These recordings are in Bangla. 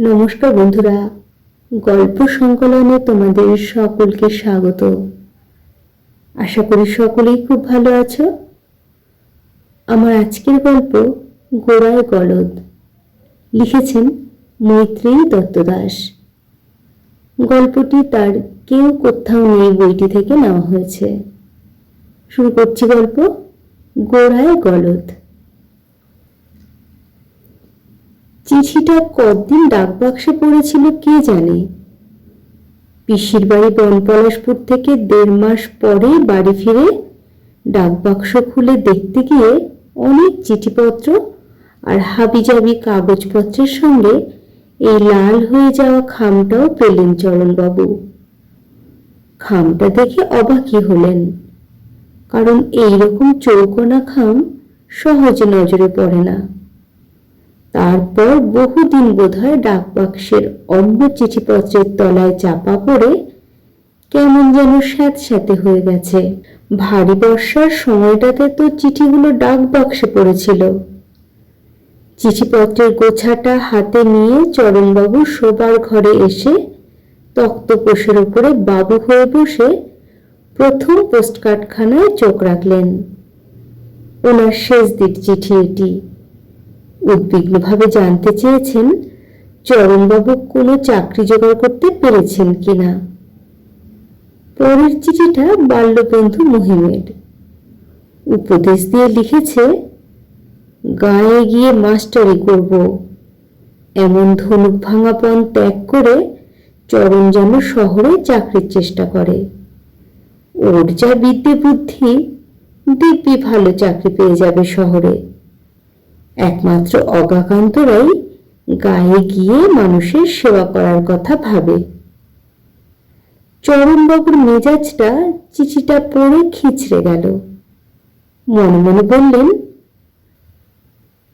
নমস্কার বন্ধুরা। গল্প সংকলনে তোমাদের সকলকে স্বাগত। আশা করি সকলেই খুব ভালো আছো। আমার আজকের গল্প গোড়ায় গলদ। লিখেছেন মৈত্রী দত্ত দাস। গল্পটি তার কেউ কোথাও নেই বইটি থেকে নেওয়া হয়েছে। শুরু করছি গল্প গোড়ায় গলদ। চিঠিটা কতদিন ডাকবাক্সে পড়েছিল কে জানে? পিসির বাড়ি বনপলাশপুর থেকে দেড় মাস পরে বাড়ি ফিরে ডাকবাক্স খুলে দেখতে গিয়ে অনেক চিঠিপত্র আর হাবিজাবি কাগজপত্রের সঙ্গে এই লাল হয়ে যাওয়া খামটাও পেলেন চরণবাবু। খামটা দেখে অবাকই হলেন, কারণ এই রকম চৌকোনা খাম সহজে নজরে পড়ে না। তারপর বহুদিন বোধহয় ডাকবাক্সের অন্য চিঠিপত্রের তলায় চাপা পড়ে কেমন যেন স্যাঁতস্যাঁতে হয়ে গেছে। ভারী বর্ষার সময়টাতে তো চিঠিগুলো ডাক বাক্সে পড়েছিল। চিঠিপত্রের গোছাটা হাতে নিয়ে চরণবাবু শোবার ঘরে এসে তক্তপোষের উপরে বাবু হয়ে বসে প্রথম পোস্টকার্ডখানায় চোখ রাখলেন। ওনার শেষ দিক চিঠি এটি। উদ্বিগ্নভাবে জানতে চেয়েছেন, চরণবাবু কোনো চাকরি জোগাড় করতে পেরেছেন কিনা? পরের চিঠিটা বাল্যবন্ধু মহিমের। উপদেশ দিয়ে লিখেছে, গায়ে গিয়ে মাস্টারি করব। এমন ধনুক ভাঙাপন ত্যাগ করে চরণ যেন শহরে চাকরির চেষ্টা করে। ওর যা বিদ্যে বুদ্ধি, দিব্যি ভালো চাকরি পেয়ে যাবে শহরে। একমাত্র অগাকান্তরাই গায়ে গিয়ে মানুষের সেবা করার কথা ভাবে। চরণবাবুর মেজাজটা চিঠিটা পড়ে খিচড়ে গেল। মনে মনে বললেন,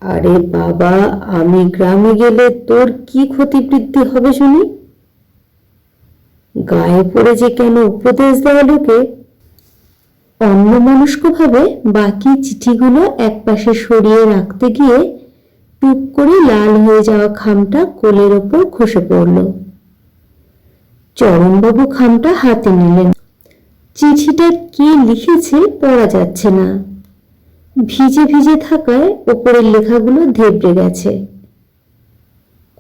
আরে বাবা, আমি গ্রামে গেলে তোর কি ক্ষতিবৃদ্ধি হবে শুনি? গায়ে পড়ে যে কেন উপদেশ দেওয়া লোকে অন্যমনস্কভাবে বাকি চিঠিগুলো একপাশে সরিয়ে রাখতে গিয়ে টুক করে লাল হয়ে যাওয়া খামটা কোলের ওপর খসে পড়ল। চরণবাবু খামটা হাতে নিলেন। চিঠিটা কে লিখেছে পড়া যাচ্ছে না। ভিজে ভিজে থাকায় ওপরের লেখাগুলো ধেবড়ে গেছে।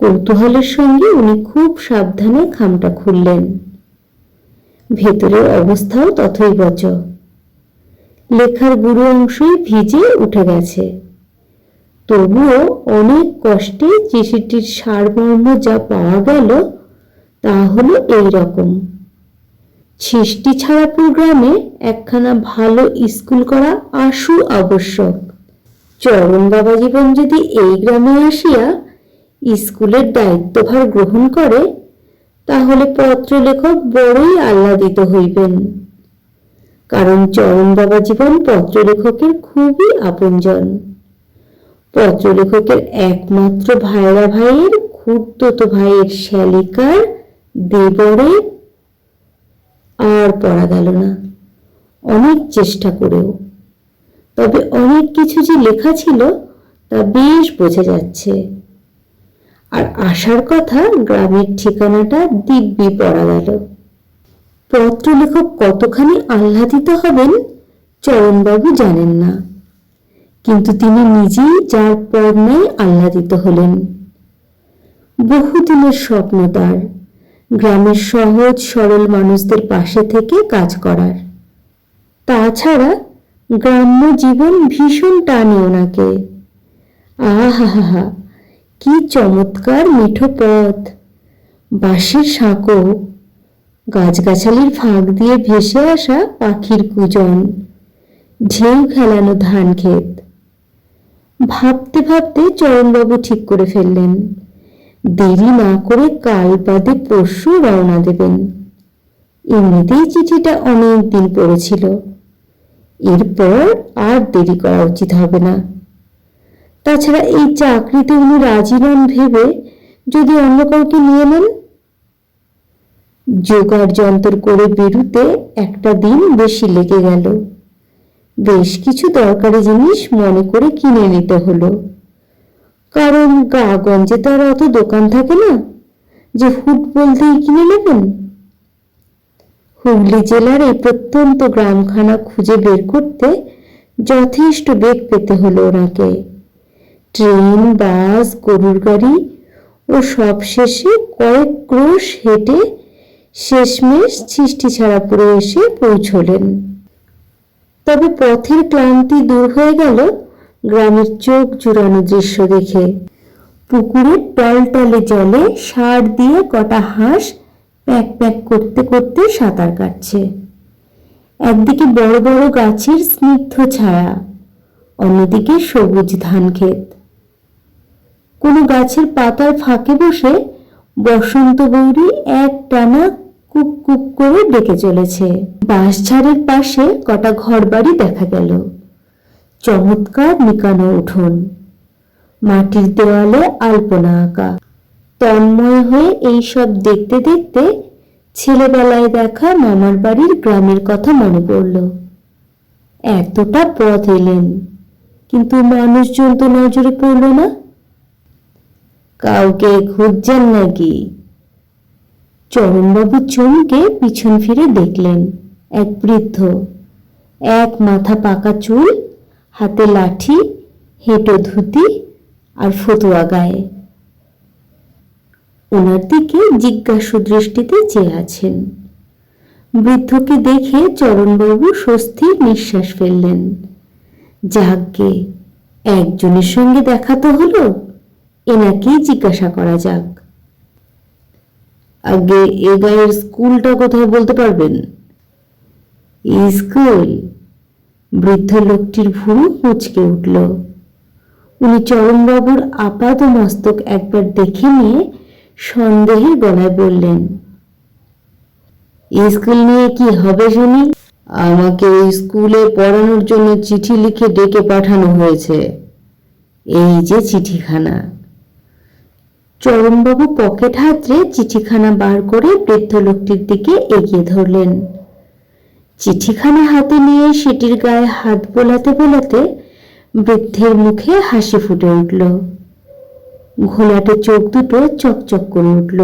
কৌতূহলের সঙ্গে উনি খুব সাবধানে খামটা খুললেন। ভেতরের অবস্থাও তথই বচ লেখার গুরু অংশই ভিজে উঠে গেছে। তবুও অনেক কষ্টে চিঠিটির সারমর্ম যা পাওয়া গেল, তা হলো এই রকম ছিষ্টি ছাড়াপুর গ্রামে একখানা ভালো স্কুল করা আশু আবশ্যক। চরণ বাবা জীবন যদি এই গ্রামে আসিয়া স্কুলের দায়িত্বভার গ্রহণ করে, তাহলে পত্রলেখক বড়ই আহ্লাদিত হইবেন। কারণ চরণ বাবা জীবন পত্রলেখকের খুবই আপনজন। পত্রলেখকের একমাত্র ভাইরা ভাইয়ের খুঁড়ত ভাইয়ের শ্যালিকার দেবরে আর পড়া গেল না। অনেক চেষ্টা করেও। তবে অনেক কিছু যে লেখা ছিল তা বেশ বোঝা যাচ্ছে। আর আসার কথা গ্রামের ঠিকানাটা দিব্যি পড়া গেল। পত্রলেখক কতখানি আহ্লাদিত হবেন, চরণবাবু জানেন না। কিন্তু তিনি নিজেই যার পর্ণায় আহ্লাদিত হলেন। বহুদিনের স্বপ্ন তার, গ্রামের সহজ সরল মানুষদের পাশে থেকে কাজ করার। তাছাড়া গ্রাম্য জীবন ভীষণ টানে ওনাকে। আহা কি চমৎকার মিঠো পথ। বাঁশের সাঁকো গাছগাছালির ফাঁক দিয়ে ভেসে আসা পাখির কুজন। ঢেউ খেলানো ধান ক্ষেত। ভাবতে ভাবতে চরণবাবু ঠিক করে ফেললেন। দেরি না করে কাল বাদে পরশু রওনা দেবেন। এমনিতেই চিঠিটা অনেক দিন পড়েছিল। এরপর আর দেরি করা উচিত হবে না। তাছাড়া এই চাকরিতে উনি রাজি নন ভেবে যদি অন্য কাউকে নিয়ে নেন জোগাড় যন্ত্র করে বেরুতে একটা দিন বেশি লেগে গেল। বেশ কিছু দরকারি জিনিস মনে করে কিনে নিতে হলো। কারণ গাগঞ্জে তো আর অত দোকান থাকে না, যে হুট বলতেই কিনে নেবেন। হুগলি জেলার এই প্রত্যন্ত গ্রামখানা খুঁজে বের করতে যথেষ্ট বেগ পেতে হলো ওনাকে। ট্রেন, বাস, গরুর গাড়ি ও সবশেষে কয়েক ক্রোশ হেঁটে শেষমেশ সৃষ্টি ছাড়াপুরে এসে পৌঁছলেন। তবে পথের ক্লান্তি দূর হয়ে গেল গ্রামের চোখ জুড়ানো দৃশ্য দেখে। পুকুরের টলটলে জলে সার দিয়ে কটা হাঁস প্যাক প্যাক করতে করতে সাঁতার কাটছে। একদিকে বড় বড় গাছের স্নিগ্ধ ছায়া, অন্যদিকে সবুজ ধান ক্ষেত। কোনো গাছের পাতার ফাঁকে বসে বসন্ত গৌরী এক টানা কুক কুক করে ডেকে চলেছে। বাঁশঝাড়ের পাশে কটা ঘরবাড়ি দেখা গেল। চমৎকার নিকানো উঠোন। মাটির দেওয়ালে আলপনা আঁকা। তন্ময় হয়ে এই সব দেখতে দেখতে ছেলেবেলায় দেখা মামার বাড়ির গ্রামের কথা মনে পড়ল। এতটা পথ এলেন, কিন্তু মানুষজন তো নজরে পড়ল না। কাউকে খুঁজছেন নাকি? চরণবাবু চমকে পিছন ফিরে দেখলেন এক বৃদ্ধ। এক মাথা পাকা চুল, হাতে লাঠি, হেঁটো ধুতি আর ফতুয়া গায়ে। ওনার দিকে জিজ্ঞাসু দৃষ্টিতে চেয়ে আছেন। বৃদ্ধকে দেখে চরণবাবু স্বস্তির নিঃশ্বাস ফেললেন। যাকগে, একজনের সঙ্গে দেখা তো হলো, এনাকেই জিজ্ঞাসা করা যাক। আগে এ গায়ের স্কুলটা কোথায় বলতে পারবেন? স্কুল। বৃদ্ধ লোকটির ভুরু মুচকে উঠল। উনি চরণবাবুর আপাত মস্তক একবার দেখে নিয়ে সন্দেহের গলায় বললেন স্কুল নিয়ে কি হবে শুনি? আমাকে স্কুলে পড়ানোর জন্য চিঠি লিখে ডেকে পাঠানো হয়েছে। এই যে চিঠিখানা। চরণবাবু পকেট হাতরে চিঠিখানা বার করে বৃদ্ধ লোকটির দিকে এগিয়ে ধরলেন। চিঠিখানা হাতে নিয়ে সেটির গায়ে হাত বোলাতে বোলাতে বৃদ্ধের মুখে হাসি ফুটে উঠল। ঘোলাটে চোখ দুটো চকচক করে উঠল।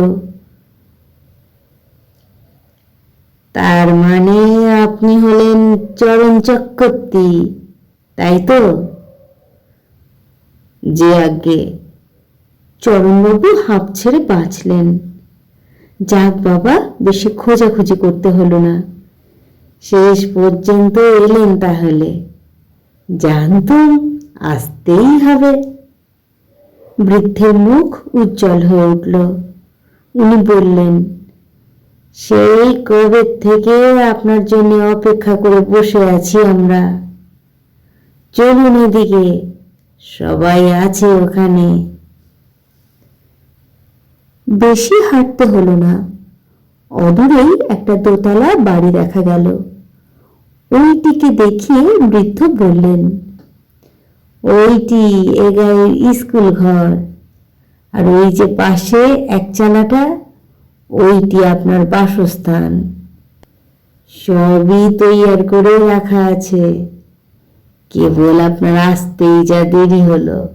তার মানে আপনি হলেন চরণ চক্রবর্তী, তাই তো? যে আগে চরণবাবু হাঁপ ছেড়ে বাঁচলেন। যাক বাবা, বেশি খোঁজাখুঁজি করতে হলো না। শেষ পর্যন্ত এলেন তাহলে। জানতুম, আসতেই হবে। বৃদ্ধের মুখ উজ্জ্বল হয়ে উঠল। উনি বললেন, সেই কবে থেকে আপনার জন্য অপেক্ষা করে বসে আছি আমরা? চলুন এদিকে। সবাই আছে ওখানে। বেশি হাঁটতে হলো না। অদূরেই একটা দোতলা বাড়ি দেখা গেল। ওইটিকে দেখিয়ে বৃদ্ধ বললেন, ওইটি এ স্কুল ঘর। আর ওই যে পাশে এক চালাটা ওইটি আপনার বাসস্থান। সবই তৈয়ার করে রাখা আছে। কেবল আপনার আসতেই যা দেরি হলো।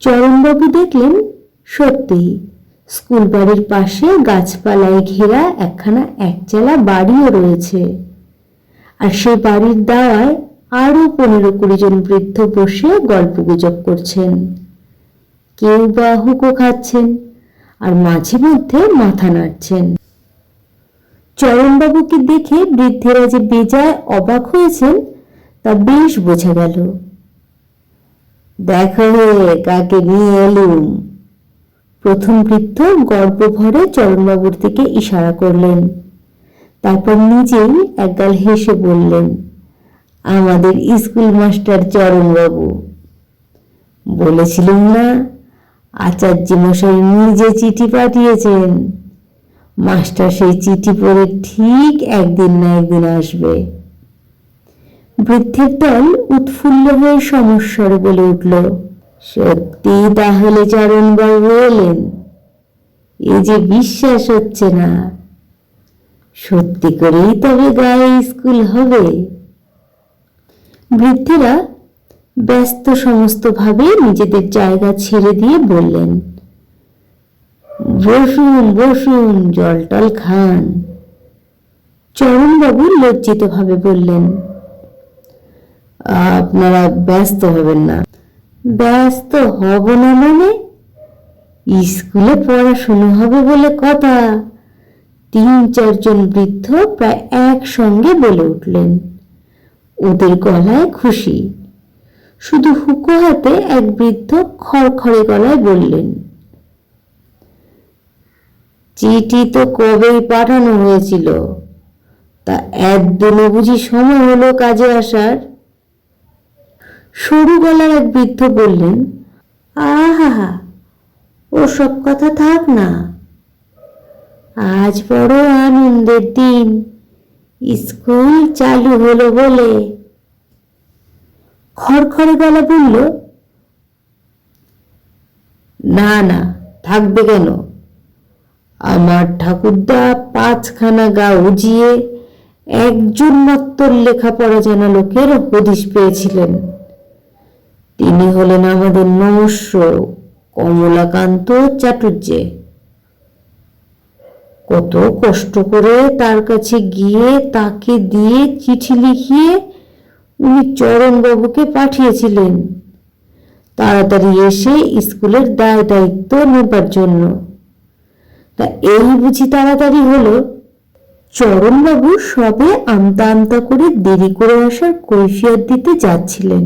চরণবাবু দেখলেন সত্যি স্কুল বাড়ির পাশে গাছপালায় ঘেরা একখানা একচালা বাড়িও রয়েছে। আর সেই বাড়ির দাওয়ায় আরও পনেরো কুড়ি জন বৃদ্ধ বসে গল্প গুজব করছেন। কেউ বা হুকো খাচ্ছেন আর মাঝে মধ্যে মাথা নাড়ছেন। চরণবাবুকে দেখে বৃদ্ধেরা যে বেজায় অবাক হয়েছেন, তা বেশ বোঝা গেল। দেখো হে কাকে নিয়ে এলুম? প্রথম বৃদ্ধ গর্ব ভরে চরণবাবুর দিকে ইশারা করলেন। তারপর নিজেই একগাল হেসে বললেন, আমাদের স্কুল মাস্টার চরণবাবু। বলেছিলাম না আচার্য মশাই নিজে চিঠি পাঠিয়েছেন। মাস্টার সেই চিঠি পড়ে ঠিক একদিন না একদিন আসবে। বৃদ্ধের দল উৎফুল্ল হয়ে সমস্যার বলে উঠল সত্যি তাহলে চরণবাবু এলেন এ যে বিশ্বাস হচ্ছে না। সত্যি করেই তবে গায়ে স্কুল হবে। বৃদ্ধেরা ব্যস্ত সমস্ত ভাবে নিজেদের জায়গা ছেড়ে দিয়ে বললেন, বসুন বসুন জল টল খান। চরণবাবু লজ্জিতভাবে বললেন, আপনারা ব্যস্ত হবেন না। ব্যস্ত হব না মানে? স্কুলে পড়াশুনো হবে বলে কথা। তিন, চারজন বৃদ্ধ প্রায় একসঙ্গে বলে উঠলেন। ওদের গলায় খুশি। শুধু হুকো হাতে এক বৃদ্ধ খড়খড়ে গলায় বললেন, চিঠি তো কবেই পাঠানো হয়েছিল? তা একদিনও বুঝি সময় হলো কাজে আসার? সরু গলার এক বৃদ্ধ বললেন আহা ও সব কথা থাক না। আজ বড় আনন্দের দিন, স্কুল চালু হলো বলে। খড়খড়ে গলা বলল, না না, থাকবে কেন? আমার ঠাকুরদা পাঁচখানা গা উজিয়ে একজন মাত্র লেখাপড়া জানা লোকের হদিশ পেয়েছিলেন। তিনি হলেন আমাদের নমস্য কমলাকান্ত চাটুর্যে কত কষ্ট করে তার কাছে গিয়ে তাকে দিয়ে চিঠি লিখিয়ে উনি চরণবাবুকে পাঠিয়েছিলেন। তাড়াতাড়ি এসে স্কুলের দায় দায়িত্ব নেবার জন্য। তা এই বুঝি তাড়াতাড়ি হলো। চরণবাবু সবে আমতা আমতা করে দেরি করে আসার কৈফিয়ত দিতে যাচ্ছিলেন।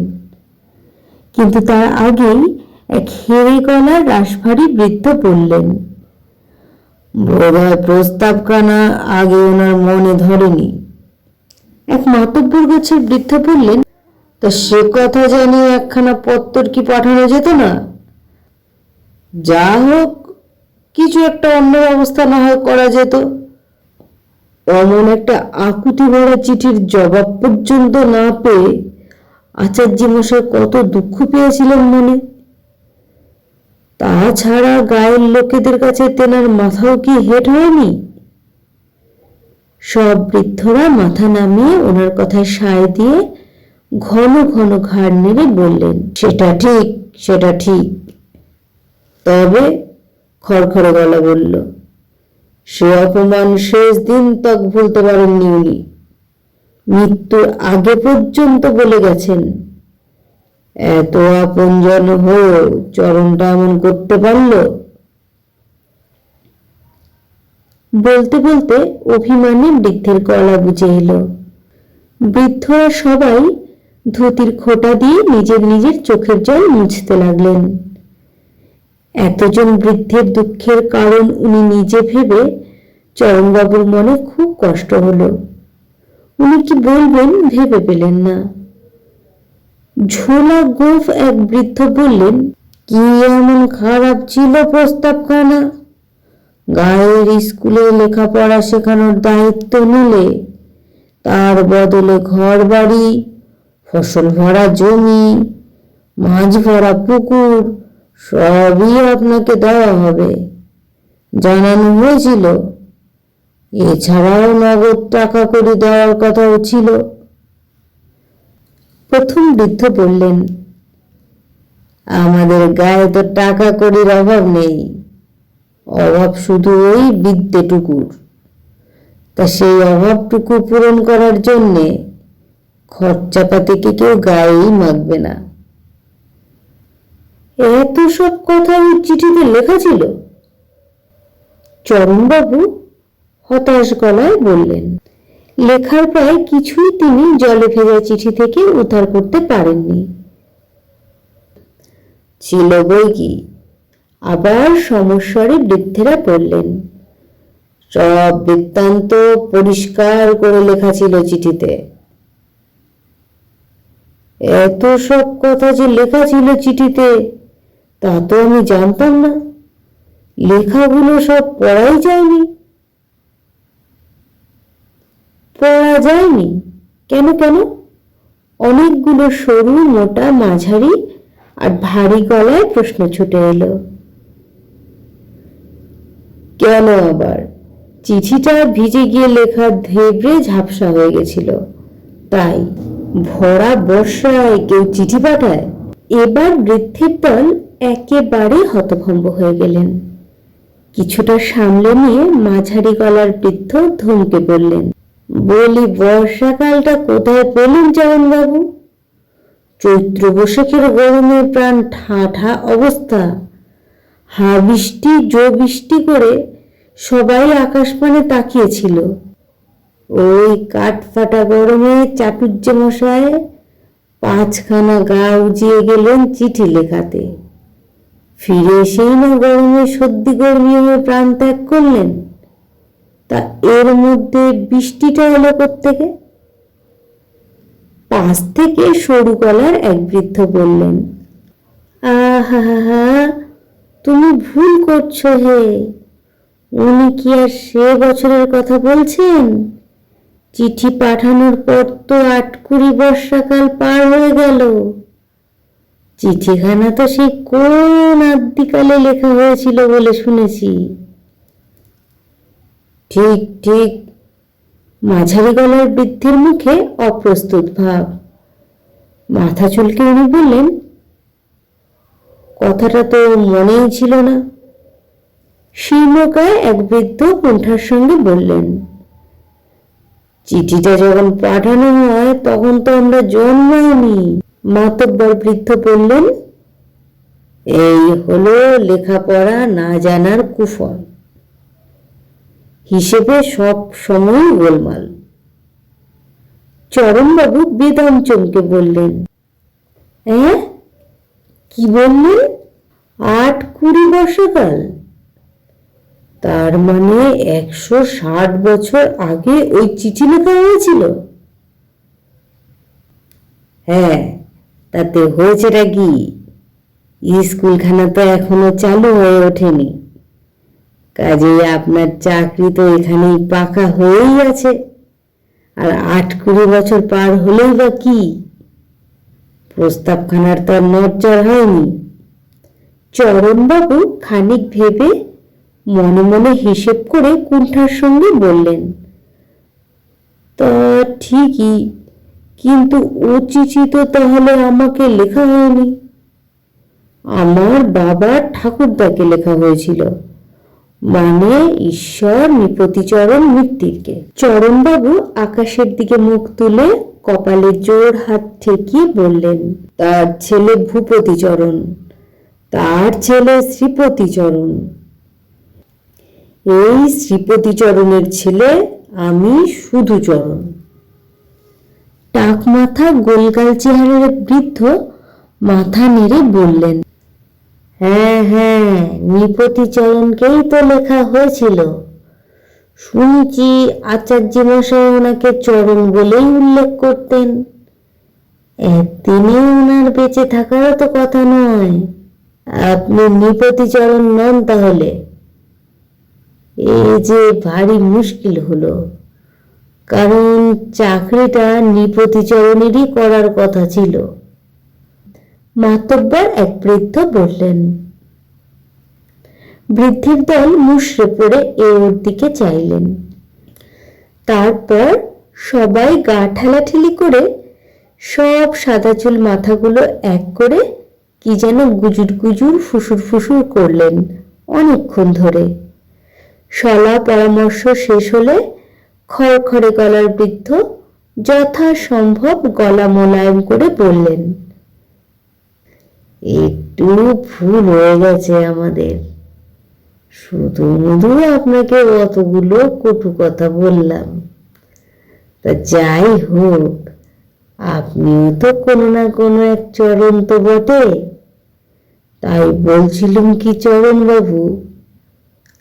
কিন্তু তার আগেই এক হেরে গলার রাশভারী বৃদ্ধ বললেন, বোধহয় প্রস্তাবখানা আগে ওনার মনে ধরেনি। এক মাতব্বর গোছের বৃদ্ধ বললেন, তা সে কথা জানি একখানা পত্তর কি পাঠানো যেত না? যা হোক, কিছু একটা অন্য ব্যবস্থা না হয় করা যেত। অমন একটা আকুতি ভরা চিঠির জবাব পর্যন্ত না পেয়ে আচার্য মশাই কত দুঃখ পেয়েছিলেন মনে। তাছাড়া গায়ের লোকেদের কাছে তেনার মাথাও কি হেট হয়নি? সব বৃদ্ধরা মাথা নামিয়ে ওনার কথায় সায় দিয়ে ঘন ঘন ঘাড় নেড়ে বললেন, সেটা ঠিক সেটা ঠিক। তবে খড়খড়ে গলা বলল, সে অপমান শেষ দিন তক ভুলতে পারেননি উনি। মৃত্যুর আগে পর্যন্ত বলে গেছেন। এত আপনজন হয়েও চরণটা এমন করতে পারল? বলতে বলতে অভিমানে বৃদ্ধের গলা বুঝে এলো। বৃদ্ধরা সবাই ধুতির খোটা দিয়ে নিজের নিজের চোখের জল মুছতে লাগলেন। এতজন বৃদ্ধের দুঃখের কারণ উনি নিজে ভেবে চরণবাবুর মনে খুব কষ্ট হলো। উনি কি বলবেন? ভেবে পেলেন না। ঝোলা গোফ এক বৃদ্ধ বললেন, কি এমন খারাপ ছিল প্রস্তাব প্রস্তাবখানা? গায়ের স্কুলে লেখাপড়া শেখানোর দায়িত্ব নিলে, তার বদলে ঘর বাড়ি ফসল ভরা জমি, মাছ ভরা পুকুর, সবই আপনাকে দেওয়া হবে। জানানো হয়েছিল। এছাড়াও নগদ টাকা করে দেওয়ার কথাও ছিল প্রথম বৃদ্ধ বললেন, আমাদের গায়ে তো টাকা কড়ির অভাব নেই। অভাব শুধু ওই বিদ্যেটুকুর। তা সেই অভাবটুকু পূরণ করার জন্যে খরচাপাতিকে কেউ গায়েই মাখবে না? এত সব কথা ওই চিঠিতে লেখা ছিল? চরণবাবু হতাশ গলায় বললেন। লেখার প্রায় কিছুই তিনি জলে ভেজা চিঠি থেকে উদ্ধার করতে পারেননি। ছিল বই কি? আবার সমস্বরে বৃদ্ধেরা পড়লেন সব বৃত্তান্ত পরিষ্কার করে লেখা ছিল চিঠিতে। এত সব কথা যে লেখা ছিল চিঠিতে, তা তো আমি জানতাম না। লেখাগুলো সব পড়াই যায়নি। পড়া যায়নি। কেন কেন? অনেকগুলো সরু, মোটা, মাঝারি আর ভারী গলায় প্রশ্ন ছুটে এলো। কেন আবার? চিঠিটা ভিজে গিয়ে লেখা ধেবড়ে ঝাপসা হয়ে গেছিল। তাই ভরা বর্ষায় কেউ চিঠি পাঠায়? এবার বৃদ্ধের দল একেবারে হতভম্ব হয়ে গেলেন। কিছুটা সামলে নিয়ে মাঝারি গলার বৃদ্ধ ধমকে বললেন বলি, বর্ষাকালটা কোথায় পেলেন বাবু চৈত্র বৈশাখের গরমে প্রাণ ঠাঠা অবস্থা। হা বৃষ্টি, জো বৃষ্টি করে সবাই আকাশপানে তাকিয়েছিল। ওই কাঠ ফাটা গরমে চাটুর্য মশায় পাঁচখানা গা উজিয়ে গেলেন চিঠি লেখাতে। ফিরে এসেই না গরমে সর্দি গরমি হয়ে প্রাণ ত্যাগ করলেন। তা এর মধ্যে বৃষ্টিটা এলো থেকে পাশ থেকে সরু গলার এক বৃদ্ধ বললেন আহা তুমি ভুল করছ হে। উনি কি আর সে বছরের কথা বলছেন? চিঠি পাঠানোর পর তো আট কুড়ি বর্ষাকাল পার হয়ে গেল। চিঠিখানা তো সেই কোন আদ্যিকালে লেখা হয়েছিল বলে শুনেছি। ঠিক ঠিক। মাঝারি গলার বৃদ্ধির মুখে অপ্রস্তুত ভাব। মাথা চুলকে উনি বললেন, কথাটা তো মনেই ছিল না। শীর্ণকায় এক বৃদ্ধ কুণ্ঠার সঙ্গে বললেন, চিঠিটা যখন পাঠানো হয়, তখন তো আমরা জন্মাইনি। মাতব্বর বৃদ্ধ বললেন, এই হলো লেখাপড়া না জানার কুফল। হিসেবে সব সময় গোলমাল। চরণবাবু বেদম চমকে বললেন হ্যাঁ? কি বললেন? আট কুড়ি বর্ষকাল। তার মানে একশো ষাট বছর আগে ওই চিঠি লেখা হয়েছিল? হ্যাঁ তাতে হয়েছেটা কি? স্কুলখানা তো এখনও চালু হয়ে ওঠেনি। কাজেই আপনার চাকরি তো এখানেই পাকা হয়েই আছে। আর আট কুড়ি বছর পার হলেই বা কি? প্রস্তাবখানার তো আর হয়নি। চরণবাবু খানিক ভেবে মনে মনে হিসেব করে কুণ্ঠার সঙ্গে বললেন, তা ঠিকই, কিন্তু ও চিঠি তো তাহলে আমাকে লেখা হয়নি। আমার বাবার ঠাকুরদাকে লেখা হয়েছিল। মানে ঈশ্বর নিপতিচরণ মৃত্যুকে চরণবাবু আকাশের দিকে মুখ তুলে কপালে জোর হাত ঠেকিয়ে বললেন, তার ছেলে ভূপতিচরণ, তার ছেলে শ্রীপতিচরণ। এই শ্রীপতিচরণের ছেলে আমি শুধু চরণ টাক মাথা গোলগাল চেহারের বৃদ্ধ মাথা নেড়ে বললেন হ্যাঁ হ্যাঁ নিপতিচরণকেই তো লেখা হয়েছিল। শুনছি আচার্য মশাই ওনাকে চরণ বলেই উল্লেখ করতেন। একদিনে ওনার বেঁচে থাকারও তো কথা নয়। আপনি নিপতিচরণ নন তাহলে। এই যে ভারী মুশকিল হলো। কারণ চাকরিটা নিপতিচরণেরই করার কথা ছিল। মাতব্বর এক বৃদ্ধ বললেন, বৃদ্ধির দল মুশড়ে পড়ে এ ওর দিকে চাইলেন। তারপর সবাই গা ঠেলাঠেলি করে সব সাদা চুল মাথাগুলো এক করে কি যেন গুজুর গুজুর ফুসুর ফুসুর করলেন অনেকক্ষণ ধরে। সলা পরামর্শ শেষ হলে খড়খড়ে গলার বৃদ্ধ যথাসম্ভব গলা মোলায়েম করে বললেন একটু ভুল হয়ে গেছে আমাদের। শুধু শুধু আপনাকে অতগুলো কটু কথা বললাম। তা যাই হোক, আপনিও তো কোনো না কোনো এক চরণ তো বটে। তাই বলছিলুম কি চরণ বাবু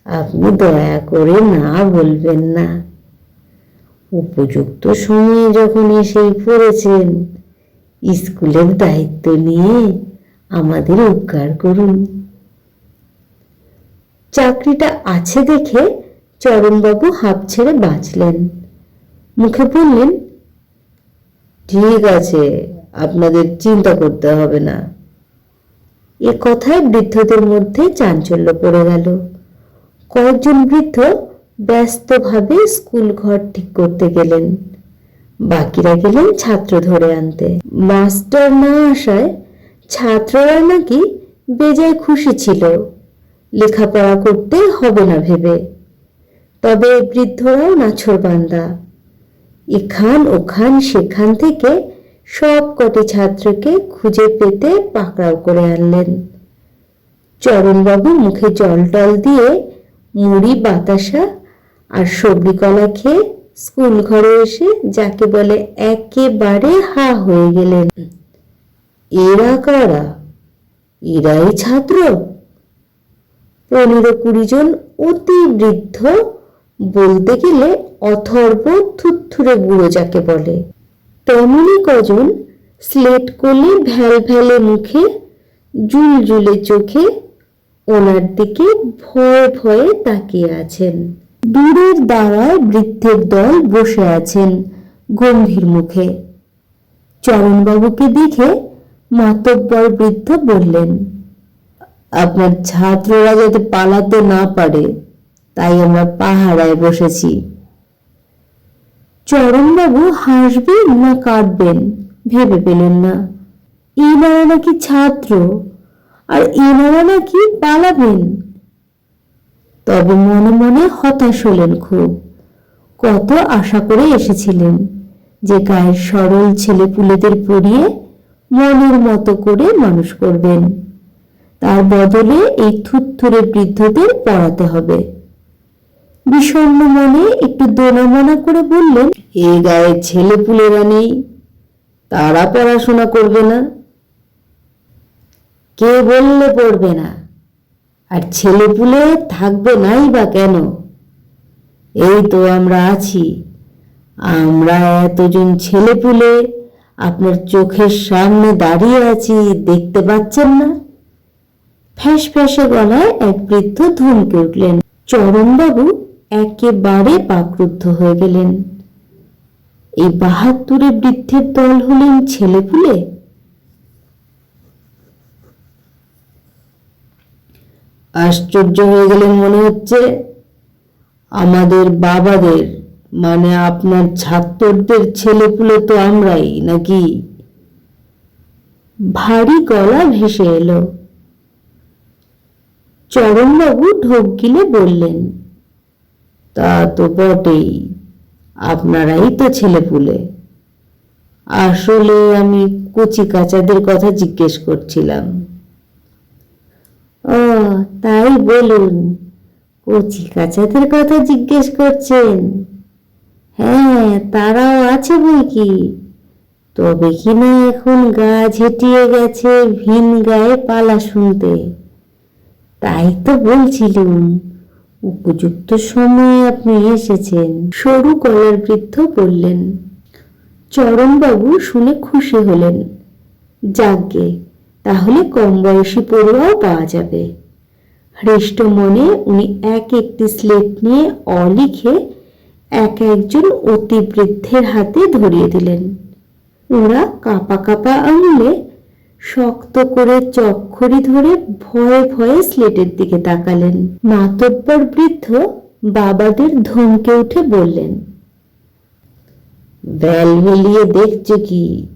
আপনি দয়া করে না বলবেন না। উপযুক্ত সময়ে যখন এসেই পড়েছেন, স্কুলের দায়িত্ব নিয়ে আমাদের উপকার করুন। চাকরিটা আছে দেখে চরণবাবু হাঁপ ছেড়ে বাঁচলেন। মুখে বললেন, ঠিক আছে, আপনাদের চিন্তা করতে হবে না। এ কথায় বৃদ্ধদের মধ্যে চাঞ্চল্য পড়ে গেল। কয়েকজন বৃদ্ধ ব্যস্তভাবে স্কুল ঘর ঠিক করতে গেলেন। বাকিরা গেলেন ছাত্র ধরে আনতে। মাস্টার না আসায় ছাত্ররা নাকি বেজায় খুশি ছিল। লেখাপড়া করতে হবে না ভেবে। তবে বৃদ্ধরাও নাছর বান্দা। এখান ওখান সেখান থেকে সব কটি ছাত্রকে খুঁজে পেতে পাকড়াও করে আনলেন। চরণবাবু মুখে জল টল দিয়ে মুড়ি, বাতাসা আর সবজি কলা খেয়ে স্কুল ঘরে এসে যাকে বলে একেবারে হা হয়ে গেলেন। এরা কারা? এরাই ছাত্র। পনেরো কুড়ি জন অতি বৃদ্ধ বলতে গেলে অথর্ব থুথুরে বুড়ো যাকে বলে। তেমনি কজন স্লেট কোলে ভ্যাল ভ্যালে মুখে জুল জুলে চোখে ওনার দিকে ভয়ে ভয়ে তাকিয়ে আছেন। দূরের দাঁড়ায় বৃদ্ধের দল বসে আছেন গম্ভীর মুখে। চরণবাবুকে দেখে মাতব্বর বৃদ্ধ বললেন, আপনার ছাত্ররা যাতে পালাতে না পারে, তাই আমরা পাহারায় বসেছি। চরণবাবু হাসবেন না কাঁদবেন, ভেবে পেলেন না। এনারা নাকি ছাত্র, আর এনারা নাকি পালাবেন। তবে মনে মনে হতাশ হলেন খুব। কত আশা করে এসেছিলেন যে গায়ের সরল ছেলেপুলেদের পড়িয়ে মনের মতো করে মানুষ করবেন। তার বদলে এই থুত্থুরে বৃদ্ধদের পড়াতে হবে। বিষণ্ণ মনে একটু দোনামোনা করে বললেন, এ গায়ে ছেলেপুলেরা নেই, তারা পড়াশোনা করবে না। কে বললে পড়বে না? আর ছেলেপুলে থাকবে নাই বা কেন? এই তো আমরা আছি। আমরা এতজন ছেলেপুলে আপনার চোখের সামনে দাঁড়িয়ে আছি, দেখতে পাচ্ছেন না? ফ্যাস ফ্যাসে গলায় এক বৃদ্ধ ধমকে উঠলেন। চরণবাবু একেবারে পাকরুদ্ধ হয়ে গেলেন। এই বাহাত্তরে বৃদ্ধের দল হলেন ছেলেপুলে আশ্চর্য হয়ে গেলেন মনে হচ্ছে। আমাদের বাবাদের মানে আপনার ছাত্রদের ছেলেপুলে তো আমরাই, নাকি? ভারী গলা ভেসে এলো। চরণবাবু ঢোক গিলে বললেন, তা তো বটেই, আপনারাই তো ছেলেপুলে। আসলে আমি কচি কাচাদের কথা জিজ্ঞেস করছিলাম। ও, তাই বলুন, কচি কাচাদের কথা জিজ্ঞেস করছেন? হ্যাঁ তারাও আছে বই কি তবে কিনা এখন গা ঝেঁটিয়ে গেছে ভিন গায়ে পালা শুনতে? তাই তো বলছিলুম, উপযুক্ত সময়ে আপনি এসেছেন। সরু গলার বৃদ্ধ বললেন, চরণবাবু শুনে খুশি হলেন। যাগ্গে তাহলে কম বয়সী পড়ুয়াও পাওয়া যাবে। হৃষ্ট মনে উনি এক একটি স্লেট নিয়ে অলিখে লিখে এক একজন অতি বৃদ্ধের হাতে ধরিয়ে দিলেন। ওরা কাপা কাপা আঙুলে শক্ত করে চক্ষরি ধরে ভয়ে ভয়ে স্লেটের দিকে তাকালেন। মাতব্বর বৃদ্ধ বাবাদের ধমকে উঠে বললেন বেল মিলিয়ে দেখছ কি?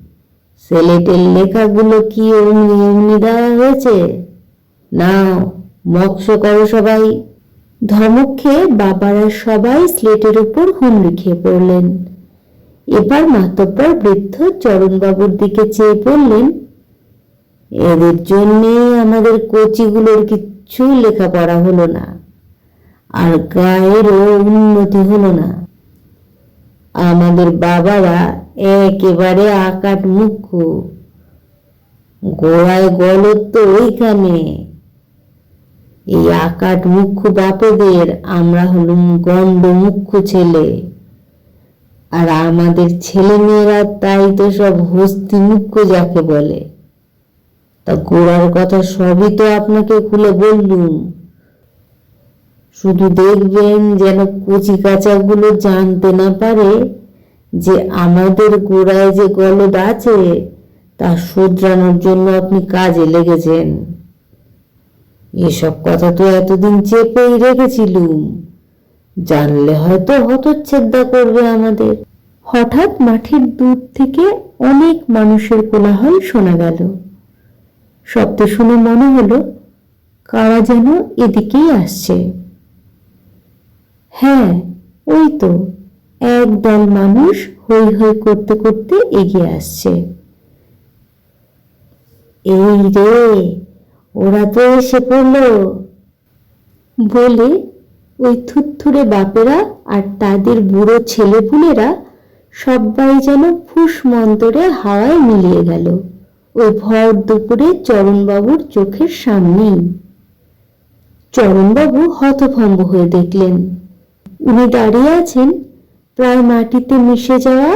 স্লেটের লেখাগুলো কি অমনি অমনি দেওয়া হয়েছে? নাও মক্স করো সবাই। ধমক খেয়ে বাবারা সবাই স্লেটের উপর হুমড়ি খেয়ে পড়লেন। এবার মাতব্বর বৃদ্ধ চরণবাবুর দিকে চেয়ে পড়লেন এদের জন্যে আমাদের কচিগুলোর কিচ্ছু লেখাপড়া হলো না, আর গায়েরও উন্নতি হলো না। আমাদের বাবারা একেবারে আকাট মুখ্য গোড়ায় গলত তো ওইখানে। এই আকাট মুখ্য বাপেদের, আমরা হলুম গন্ড মুখ্য ছেলে। আর আমাদের ছেলে মেয়েরা তাই তো সব হস্তি মুখ্য যাকে বলে। তা গোড়ার কথা সবই তো আপনাকে খুলে বললুম। শুধু দেখবেন যেন কচি কাচাগুলো জানতে না পারে যে আমাদের গোড়ায় যে গলদ আছে, তা শুধরানোর জন্য আপনি কাজে লেগেছেন। এসব কথা তো এতদিন চেপেই রেখেছিলুম। জানলে হয়তো হতচ্ছেদা করবে আমাদের। হঠাৎ মাঠের দূর থেকে অনেক মানুষের কোলাহল শোনা গেল। শব্দ শুনে মনে হলো, কারা যেন এদিকেই আসছে। হ্যাঁ ওই তো একদল মানুষ হৈ হৈ করতে করতে এগিয়ে আসছে। এই রে! ওরা তো এসে পড়ল। বলে ওই থুরথুরে বাপেরা আর তাদের বুড়ো ছেলেপুলেরা সবাই যেন ফুস মন্তরে হাওয়ায় মিলিয়ে গেল। ওই ভর দুপুরে চরণবাবুর চোখের সামনেই। চরণবাবু হতভম্ব হয়ে দেখলেন, উনি দাঁড়িয়ে আছেন প্রায় মাটিতে মিশে যাওয়া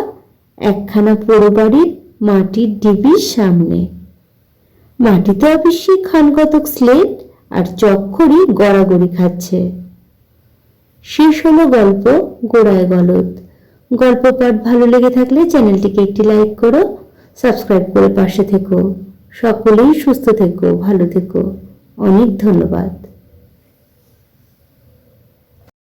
একখানা পোড়ো বাড়ির মাটির ডিবির সামনে। মাটিতে অবশ্যই খানকতক স্লেট আর চক্ষরি গড়াগড়ি খাচ্ছে। শেষ হলো গল্প, গোড়ায় গলত গল্প পাঠ ভালো লেগে থাকলে চ্যানেলটিকে একটি লাইক করো, সাবস্ক্রাইব করে পাশে থেকো। সকলেই সুস্থ থেকো, ভালো থেকো। অনেক ধন্যবাদ।